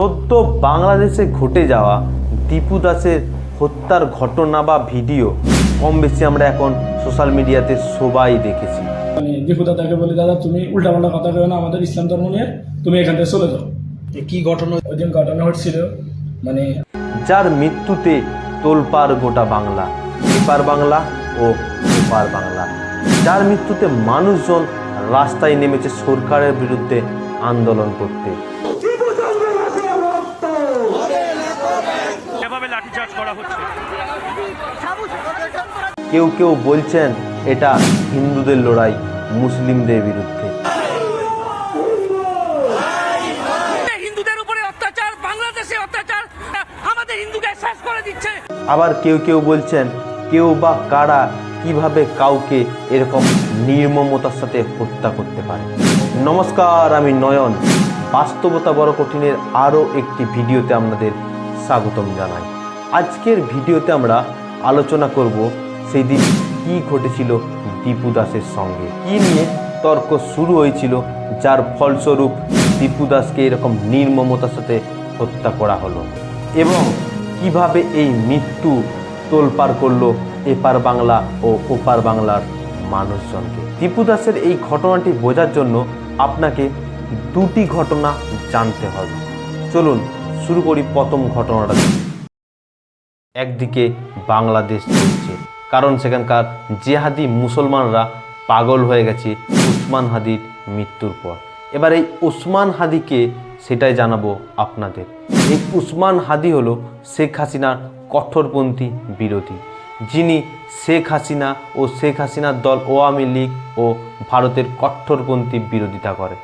সদ্য বাংলাদেশে ঘটে যাওয়া দীপু দাসের হত্যার ঘটনা বা ভিডিও কম বেশি আমরা এখন সোশ্যাল মিডিয়াতে সবাই দেখেছি। মানে দীপু দাদাকে বলি দাদা তুমি উল্টাপাল্টা কথা কেউ না আমাদের ইসলাম ধর্ম নিয়ে তুমি এখান থেকে চলে যাও। কি ঘটনা? ওই দিন ঘটনা হচ্ছিল মানে যার মৃত্যুতে তোলপাড় গোটা বাংলা এপার বাংলা ও ওপার বাংলা। যার মৃত্যুতে মানুষজন রাস্তায় নেমেছে সরকারের বিরুদ্ধে আন্দোলন করতে এভাবে লাঠিচার্জ করা হচ্ছে কেউ কেউ বলছেন এটা হিন্দুদের লড়াই মুসলিমদের বিরুদ্ধে। হিন্দুদের উপরে অত্যাচার বাংলাদেশে অত্যাচার আমাদের হিন্দুকে শেষ করে দিচ্ছে। আবার কেউ কেউ বলছেন কেউ বা কারা কীভাবে কাউকে এরকম নির্মমতার সাথে হত্যা করতে পারে। নমস্কার আমি নয়ন। বাস্তবতা বড় কঠিনের আরও একটি ভিডিওতে আপনাদের স্বাগতম জানাই। আজকের ভিডিওতে আমরা আলোচনা করব সেই দিন কী ঘটেছিল দীপু দাসের সঙ্গে? কী নিয়ে তর্ক শুরু হয়েছিল, যার ফলস্বরূপ দীপু দাসকে এরকম নির্মমতার সাথে হত্যা করা হলো? এবং কীভাবে এই মৃত্যু তোলপার করল এপার বাংলা ও ওপার বাংলার মানুষজনকে? দীপু দাসের এই ঘটনাটি বোঝার জন্য আপনাকে দুটি ঘটনা জানতে হবে। চলুন, শুরু করি প্রথম ঘটনাটা। একদিকে বাংলাদেশ চলছে। কারণ সেখানকার জেহাদি মুসলমানরা পাগল হয়ে গেছে উসমান হাদির মৃত্যুর পর। এবার এই উসমান হাদিকে সেটাই জানাব আপনাদের। এই উসমান হাদি হলো শেখ হাসিনার কঠোরপন্থী বিরোধী। যিনি শেখ হাসিনা ও শেখ হাসিনার দল আওয়ামী লীগ ও ভারতের কঠোরপন্থী বিরোধিতা করে।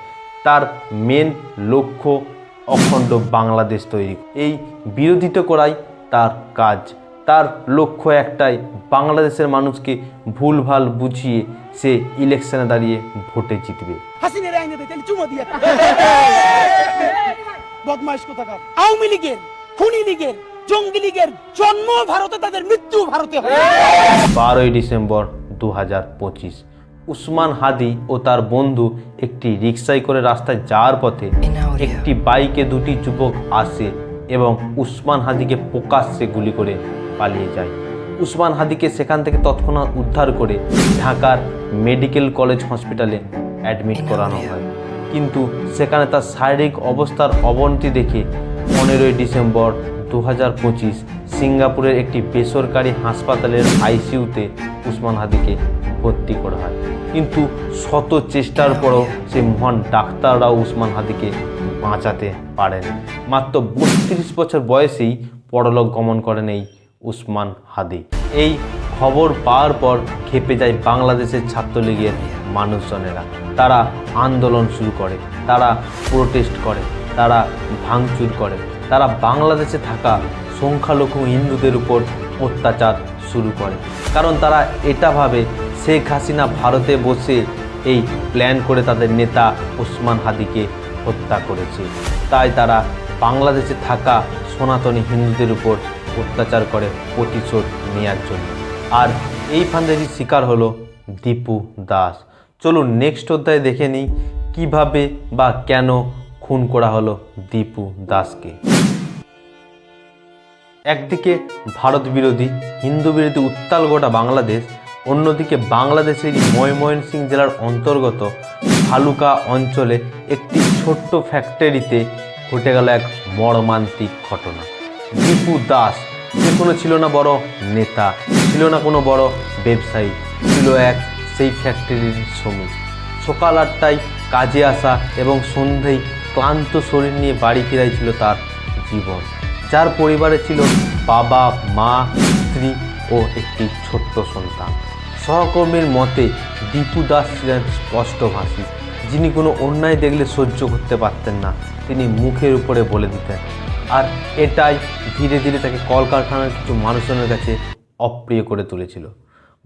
তার মেন লক্ষ্য অখণ্ড বাংলাদেশ তৈরি। এই বিরোধিতা করাই তার কাজ। তার লক্ষ্য একটাই বাংলাদেশের মানুষকে ভুলভাল বুঝিয়ে সে ইলেকশনে দাঁড়িয়ে ভোটে জিতবে। বদমাইশ কোথাকার? আওয়ামী লীগের খুনি লীগের জঙ্গি লীগের জন্ম ভারতে তাদের মৃত্যু ভারতে বারোই ডিসেম্বর দু হাজার পঁচিশ উসমান হাদি ও তার বন্ধু একটি রিক্সায় করে রাস্তায় যাওয়ার পথে একটি বাইকে দুটি যুবক আসে এবং উসমান হাদিকে প্রকাশ্যে গুলি করে পালিয়ে যায়। উসমান হাদিকে সেখান থেকে তৎক্ষণাৎ উদ্ধার করে ঢাকার মেডিকেল কলেজ হসপিটালে অ্যাডমিট করানো হয়। কিন্তু সেখানে তার শারীরিক অবস্থার অবনতি দেখে পনেরোই ডিসেম্বর দু হাজার পঁচিশ সিঙ্গাপুরের একটি বেসরকারি হাসপাতালের আইসিইউতে উসমান হাদিকে ভর্তি করা হয়। কিন্তু শত চেষ্টার পরও সেই মহান ডাক্তাররাও উসমান হাদিকে বাঁচাতে পারেন মাত্র বত্রিশ বছর বয়সেই পরলোক গমন করেন এই উসমান হাদি। এই খবর পাওয়ার পর খেপে যায় বাংলাদেশের ছাত্রলীগের মানুষজনেরা। তারা আন্দোলন শুরু করে, তারা প্রোটেস্ট করে, তারা ভাঙচুর করে। তারা বাংলাদেশে থাকা সংখ্যালঘু হিন্দুদের উপর অত্যাচার শুরু করে। কারণ তারা এটা ভাবে, শেখ হাসিনা ভারতে বসে এই প্ল্যান করে তাদের নেতা ওসমান হাদিকে হত্যা করেছে। তাই তারা বাংলাদেশে থাকা সনাতনী হিন্দুদের উপর অত্যাচার করে প্রতিশোধ নেওয়ার জন্য। আর এই ফান্দেরই শিকার হলো দীপু দাস। চলুন নেক্সট অধ্যায় দেখে নিই কীভাবে বা কেন খুন করা হলো দীপু দাসকে। একদিকে ভারত বিরোধী, হিন্দু বিরোধী উত্তাল গোটা বাংলাদেশ, অন্যদিকে বাংলাদেশেরই ময়মনসিংহ জেলার অন্তর্গত হালুকা অঞ্চলে একটি ছোট্ট ফ্যাক্টরিতে ঘটে গেল এক মর্মান্তিক ঘটনা। দীপু দাস। যে কোনো ছিল না বড় নেতা, ছিল না কোনো বড় ব্যবসায়ী, ছিল এক সেই ফ্যাক্টরির শ্রমিক। সকাল আটটায় কাজে আসা এবং সন্ধেয় ক্লান্ত শরীর নিয়ে বাড়ি ফেরাই ছিল তার জীবন। যার পরিবারে ছিল বাবা, মা, স্ত্রী ও একটি ছোট্ট সন্তান। সহকর্মীর মতে দীপু দাস ছিলেন স্পষ্টভাষী। যিনি কোনো অন্যায় দেখলে সহ্য করতে পারতেন না। তিনি মুখের উপরে বলে দিতেন আর এটাই ধীরে ধীরে তাকে কলকারখানার কিছু মানুষজনের কাছে অপ্রিয় করে তুলেছিল।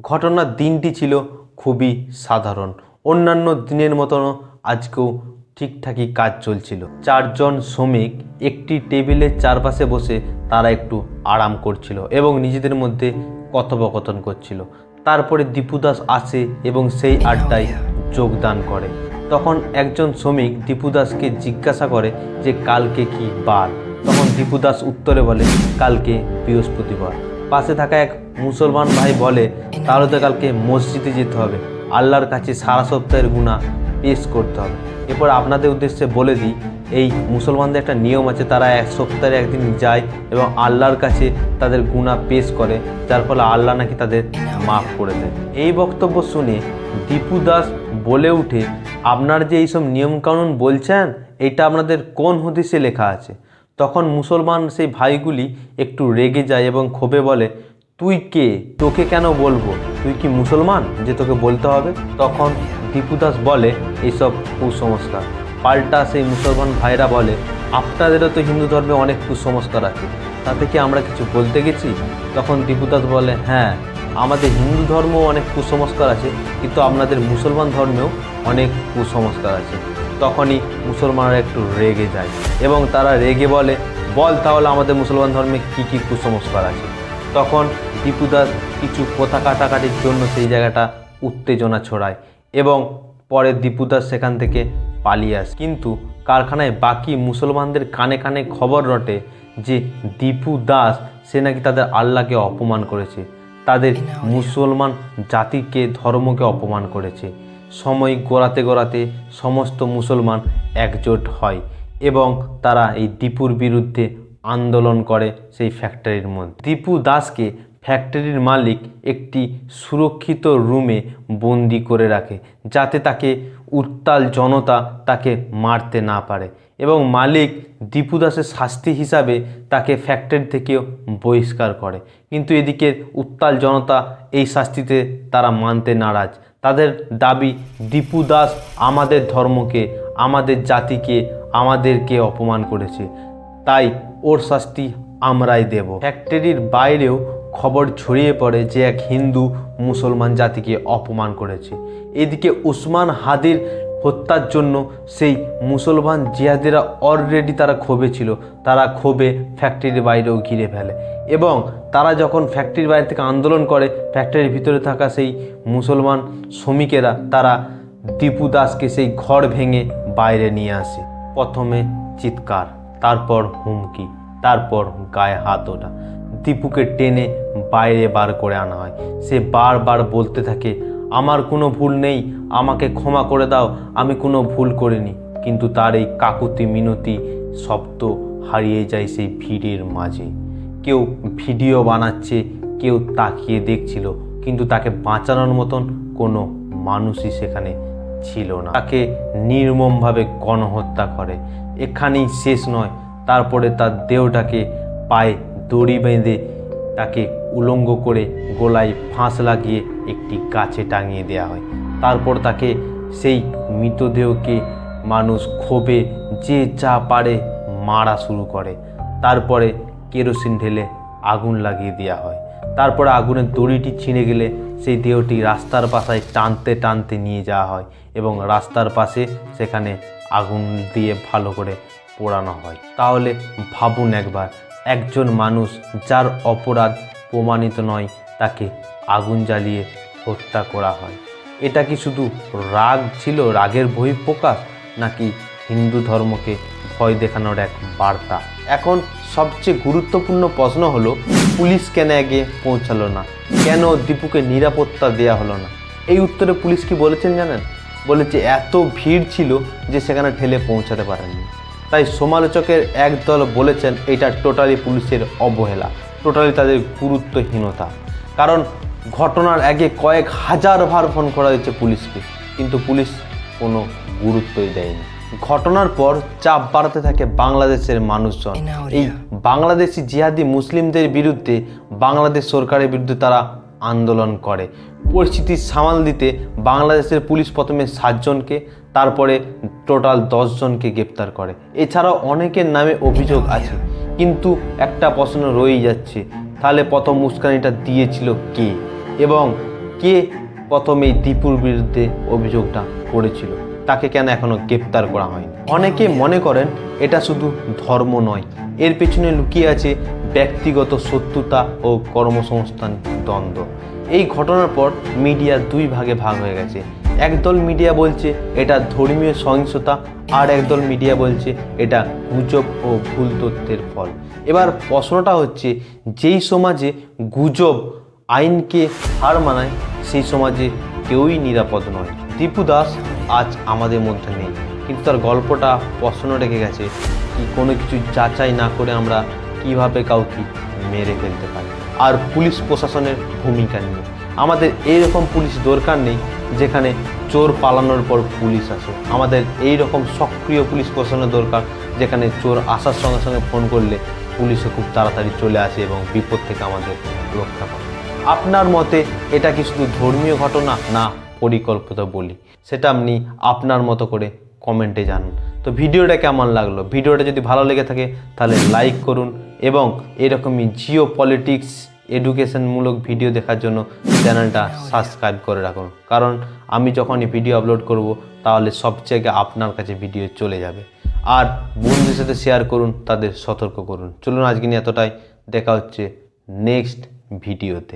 ঘটনার দিনটি ছিল খুবই সাধারণ। অন্যান্য দিনের মতনও আজকেও ঠিকঠাকই কাজ চলছিল। চারজন শ্রমিক একটি টেবিলের চারপাশে বসে তারা একটু আরাম করছিল এবং নিজেদের মধ্যে কথোপকথন করছিল। তারপরে দীপু দাস আসে এবং সেই আড্ডায় যোগদান করে। তখন একজন শ্রমিক দীপু দাসকে জিজ্ঞাসা করে যে কালকে কি বার? তখন দীপু দাস উত্তরে বলে, কালকে বৃহস্পতিবার। পাশে থাকা এক মুসলমান ভাই বলে, তাহলে তো কালকে মসজিদে যেতে হবে। আল্লাহর কাছে সারা সপ্তাহের গুণা পেশ করতে হবে। এরপর আপনাদের উদ্দেশ্যে বলে দিই, এই মুসলমানদের একটা নিয়ম আছে, তারা এক সপ্তাহে একদিন যায় এবং আল্লাহর কাছে তাদের গুণা পেশ করে, যার ফলে আল্লাহ নাকি তাদের মাফ করে দেয়। এই বক্তব্য শুনে দীপু দাস বলে উঠে, আপনার যে এইসব নিয়মকানুন বলছেন, এটা আপনাদের কোন হদিসে লেখা আছে? তখন মুসলমান সেই ভাইগুলি একটু রেগে যায় এবং ক্ষোভে বলে, তুই কে? তোকে কেন বলব? তুই কি মুসলমান যে তোকে বলতে হবে? তখন দীপুদাস বলে এইসব কুসংস্কার। পাল্টা সেই মুসলমান ভাইরা বলে, আপনাদেরও তো হিন্দু ধর্মে অনেক কুসংস্কার আছে। তাতে কি আমরা কিছু বলতে গেছি? তখন দীপুদাস বলে হ্যাঁ আমাদের হিন্দু ধর্মেও অনেক কুসংস্কার আছে, কিন্তু আপনাদের মুসলমান ধর্মেও অনেক কুসংস্কার আছে। তখনই মুসলমানরা একটু রেগে যায় এবং তারা রেগে বলে বল তাহলে আমাদের মুসলমান ধর্মে কি কি কুসংস্কার আছে? তখন দীপুদাস কিছু কথা কাটাকাটির জন্য সেই জায়গাটা উত্তেজনা ছড়ায় এবং পরে দীপুদাস সেখান থেকে পালিয়ে আসে। কিন্তু কারখানায় বাকি মুসলমানদের কানে কানে খবর রটে যে দীপু দাস সে নাকি তাদের আল্লাহকে অপমান করেছে। তাদের মুসলমান জাতিকে ধর্মকে অপমান করেছে। সময় গড়াতে গড়াতে সমস্ত মুসলমান একজোট হয় এবং তারা এই দীপুর বিরুদ্ধে আন্দোলন করে সেই ফ্যাক্টরির মধ্যে। দীপু দাসকে ফ্যাক্টরির মালিক একটি সুরক্ষিত রুমে বন্দি করে রাখে যাতে তাকে উত্তাল জনতা তাকে মারতে না পারে এবং মালিক দীপু দাসের শাস্তি হিসাবে তাকে ফ্যাক্টরি থেকেও বহিষ্কার করে। কিন্তু এদিকে উত্তাল জনতা এই শাস্তিতে তারা মানতে নারাজ। তাদের দাবি, দীপু দাস আমাদের ধর্মকে, আমাদের জাতিকে, আমাদেরকে অপমান করেছে। তাই ওর শাস্তি আমরাই দেব। ফ্যাক্টরির বাইরেও খবর ছড়িয়ে পড়ে যে এক হিন্দু মুসলমান জাতিকে অপমান করেছে। এদিকে উসমান হাদির হত্যার জন্য সেই মুসলমান জিহাদিরা অলরেডি তারা ক্ষোভে ছিল। তারা ক্ষোভে ফ্যাক্টরির বাইরেও ঘিরে ফেলে। এবং তারা যখন ফ্যাক্টরির বাইরে থেকে আন্দোলন করে ফ্যাক্টরির ভিতরে থাকা সেই মুসলমান শ্রমিকেরা তারা দীপু দাসকে সেই ঘর ভেঙে বাইরে নিয়ে আসে। প্রথমে চিৎকার, তারপর হুমকি, তারপর গায়ে হাত ওঠা। দীপুকে টেনে বাইরে বার করে আনা হয়। সে বারবার বলতে থাকে আমার কোনো ভুল নেই, আমাকে ক্ষমা করে দাও, আমি কোনো ভুল করিনি। কিন্তু তার এই কাকুতি মিনতি শব্দ হারিয়ে যায় সেই ভিড়ের মাঝে। কেউ ভিডিও বানাচ্ছে, কেউ তাকিয়ে দেখছিল, কিন্তু তাকে বাঁচানোর মতন কোনো মানুষই সেখানে ছিল না। তাকে নির্মমভাবে গণহত্যা করে। এখানেই শেষ নয়, তারপরে তার দেহটাকে পায়ে দড়ি বেঁধে তাকে উলঙ্গ করে গোলায় ফাঁস লাগিয়ে একটি গাছে টাঙিয়ে দেওয়া হয়। তারপর তাকে সেই মৃতদেহকে মানুষ ক্ষোভে যে যা পারে মারা শুরু করে। তারপরে কেরোসিন ঢেলে আগুন লাগিয়ে দেওয়া হয়। তারপর আগুনের দড়িটি ছিঁড়ে গেলে সেই দেহটি রাস্তার পাশায় টানতে টানতে নিয়ে যাওয়া হয় এবং রাস্তার পাশে সেখানে আগুন দিয়ে ভালো করে পোড়ানো হয়। তাহলে ভাবুন একবার, একজন মানুষ যার অপরাধ প্রমাণিত নয়, তাকে আগুন জ্বালিয়ে হত্যা করা হয়। এটা কি শুধু রাগ ছিল, রাগের বহিঃপ্রকাশ, নাকি হিন্দু ধর্মকে ভয় দেখানোর এক বার্তা? এখন সবচেয়ে গুরুত্বপূর্ণ প্রশ্ন হলো, পুলিশ কেন আগে পৌঁছালো না? কেন দীপুকে নিরাপত্তা দেয়া হলো না? এই উত্তরে পুলিশ কি বলেছেন জানেন? বলেছে, এত ভিড় ছিল যে সেখানে ঠেলে পৌঁছাতে পারেননি। তাই সমালোচকের একদল বলেছেন, এটা টোটালি পুলিশের অবহেলা। টোটালি তাদের গুরুত্বহীনতা। কারণ ঘটনার আগে কয়েক হাজার ভার ফোন করা হয়েছে পুলিশকে কিন্তু পুলিশ কোনো গুরুত্বই দেয়নি। ঘটনার পর চাপ বাড়াতে থাকে বাংলাদেশের মানুষজন। এই বাংলাদেশি জিহাদি মুসলিমদের বিরুদ্ধে বাংলাদেশ সরকারের বিরুদ্ধে তারা আন্দোলন করে। পরিস্থিতি সামাল দিতে বাংলাদেশের পুলিশ প্রথমে সাতজনকে তারপরে টোটাল দশজনকে গ্রেপ্তার করে। এছাড়াও অনেকের নামে অভিযোগ আছে। কিন্তু একটা প্রশ্ন রয়েই যাচ্ছে, তাহলে প্রথম উস্কানিটা দিয়েছিল কে? এবং কে প্রথমে দীপুর বিরুদ্ধে অভিযোগটা করেছিল? তাকে কেন এখনও গ্রেপ্তার করা হয়নি? অনেকে মনে করেন এটা শুধু ধর্ম নয়, এর পেছনে লুকিয়ে আছে ব্যক্তিগত শত্রুতা ও কর্মসংস্থান দ্বন্দ্ব। এই ঘটনার পর মিডিয়া দুই ভাগে ভাগ হয়ে গেছে। একদল মিডিয়া বলছে এটা ধর্মীয় সহিংসতা, আর একদল মিডিয়া বলছে এটা গুজব ও ভুল তথ্যের ফল। এবার প্রশ্নটা হচ্ছে, যেই সমাজে গুজব আইনকে হার মানায়, সেই সমাজে কেউই নিরাপদ নয়। দীপু দাস আজ আমাদের মধ্যে নেই। কিন্তু তার গল্পটা, প্রশ্ন রেখে গেছে কি কোনো কিছু যাচাই না করে আমরা কীভাবে কাউকে মেরে ফেলতে পারি। আর পুলিশ প্রশাসনের ভূমিকা নিয়ে। আমাদের এরকম পুলিশ দরকার নেই যেখানে চোর পালানোর পর পুলিশ আসে। আমাদের এই রকম সক্রিয় পুলিশ প্রশাসনের দরকার, যেখানে চোর আসার সঙ্গে সঙ্গে ফোন করলে পুলিশে খুব তাড়াতাড়ি চলে আসে এবং বিপদ থেকে আমাদের রক্ষা করে আপনার মতে এটা কি শুধু ধর্মীয় ঘটনা? না, পরিকল্পিত বলি। সেটা আপনি আপনার মতো করে কমেন্টে জানান। তো ভিডিওটা কেমন লাগল? ভিডিওটা যদি ভালো লেগে থাকে, তাহলে লাইক করুন এবং এরকমই জিও পলিটিক্স এডুকেশনমূলক ভিডিও দেখার জন্য চ্যানেলটা সাবস্ক্রাইব করে রাখুন। কারণ আমি যখনই ভিডিও আপলোড করব, তাহলে সব জায়গায় আপনার কাছে ভিডিও চলে যাবে। আর বন্ধুদের সাথে শেয়ার করুন, তাদের সতর্ক করুন। চলুন আজকে নিয়ে এতটাই। দেখা হচ্ছে নেক্সট ভিডিওতে